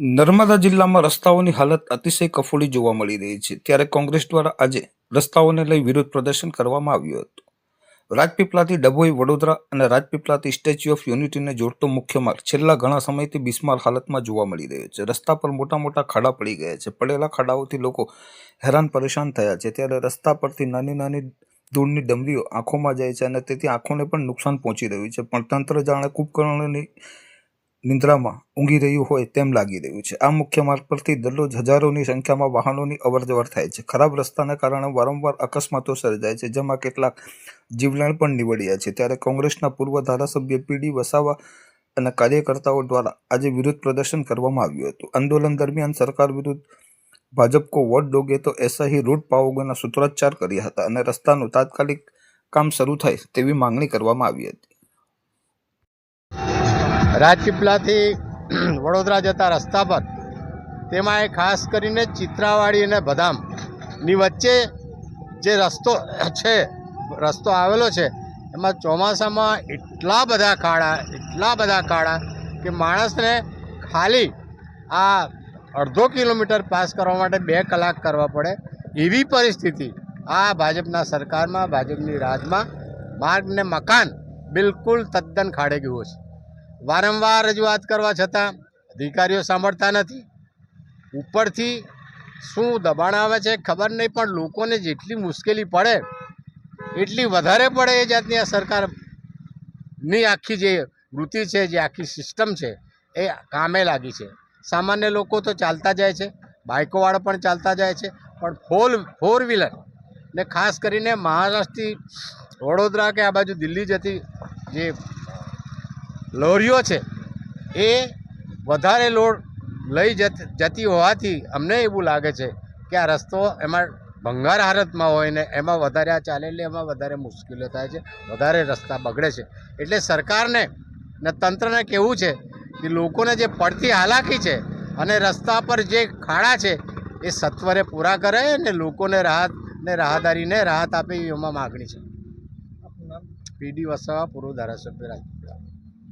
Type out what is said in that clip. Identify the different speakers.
Speaker 1: નર્મદા જિલ્લામાં રસ્તાઓની હાલત અતિશય કફોડી જોવા મળી રહી છે. ત્યારે કોંગ્રેસ દ્વારા આજે રસ્તાઓને લઈ વિરોધ પ્રદર્શન કરવામાં આવ્યું હતું. રાજપીપળાથી ડભોઈ, વડોદરા અને રાજપીપળાથી સ્ટેચ્યુ ઓફ યુનિટીને જોડતો મુખ્ય માર્ગ છેલ્લા ઘણા સમયથી બિસ્માર હાલતમાં જોવા મળી રહ્યો છે. રસ્તા પર મોટા મોટા ખાડા પડી ગયા છે. પડેલા ખાડાઓથી લોકો હેરાન પરેશાન થયા છે. ત્યારે રસ્તા પરથી નાની નાની ધૂળની ડમરીઓ આંખોમાં જાય છે અને તેથી આંખોને પણ નુકસાન પહોંચી રહ્યું છે. પણ તંત્ર જાણે કુંભકર્ણની નિંદ્રામાં ઊંઘી રહ્યું હોય તેમ લાગી રહ્યું છે. આ મુખ્ય માર્ગ પરથી દરરોજ હજારોની સંખ્યામાં વાહનોની અવરજવર થાય છે. ખરાબ રસ્તાને કારણે વારંવાર અકસ્માતો સર્જાય છે, જેમાં કેટલાક જીવલેણ પણ નીવડ્યા છે. ત્યારે કોંગ્રેસના પૂર્વ ધારાસભ્ય પીડી વસાવા અને કાર્યકર્તાઓ દ્વારા આજે વિરોધ પ્રદર્શન કરવામાં આવ્યું હતું. આંદોલન દરમિયાન સરકાર વિરુદ્ધ ભાજપ કો વોટ ડોગે તો એસા હી રૂટ પાઓગેના સૂત્રોચ્ચાર કર્યા હતા અને રસ્તાનું તાત્કાલિક કામ શરૂ થાય તેવી માંગણી કરવામાં આવી હતી.
Speaker 2: રાજપીપળાથી વડોદરા જતા રસ્તા પર તેમાં એ ખાસ કરીને ચિત્રાવાડી અને બદામની વચ્ચે જે રસ્તો છે, રસ્તો આવેલો છે, એમાં ચોમાસામાં એટલા બધા ખાડા એટલા બધા ખાડા કે માણસને ખાલી આ અડધો કિલોમીટર પાસ કરવા માટે બે કલાક કરવા પડે એવી પરિસ્થિતિ આ ભાજપના સરકારમાં, ભાજપની રાજમાં, માર્ગ ને મકાન બિલકુલ તદ્દન ખાડે ગયું છે વારંવાર રજૂઆત કરવા છતાં અધિકારીઓ સાંભળતા નથી. ઉપરથી શું દબાણ આવે છે ખબર નહીં, પણ લોકોને જેટલી મુશ્કેલી પડે, એટલી વધારે પડે એ જાતની આ સરકારની આખી જે વૃત્તિ છે, જે આખી સિસ્ટમ છે, એ કામે લાગી છે. સામાન્ય લોકો તો ચાલતા જાય છે, બાઇકોવાળા પણ ચાલતા જાય છે, પણ ફોર ફોર વ્હીલર ને ખાસ કરીને મહારાષ્ટ્રથી વડોદરા કે આ બાજુ દિલ્હી જતી જે લોરીઓ છે. એ વધારે લોડ લઈ જત જતી હોવાથી અમને એવું લાગે છે કે આ રસ્તો એમાં ભંગાર હાલતમાં હોય ને એમાં વધારે આ ચાલેલી એમાં વધારે મુશ્કેલીઓ થાય છે વધારે રસ્તા બગડે છે. એટલે સરકારને ને તંત્રને કેવું છે કે લોકોને જે પડતી હાલાકી છે અને રસ્તા પર જે ખાડા છે એ સત્વરે પૂરા કરે ને લોકોને રાહત ને રાહદારીને રાહત આપે એમાં માગણી છે. પીડી વસાવા પૂર્વ ધારાસભ્ય રાજ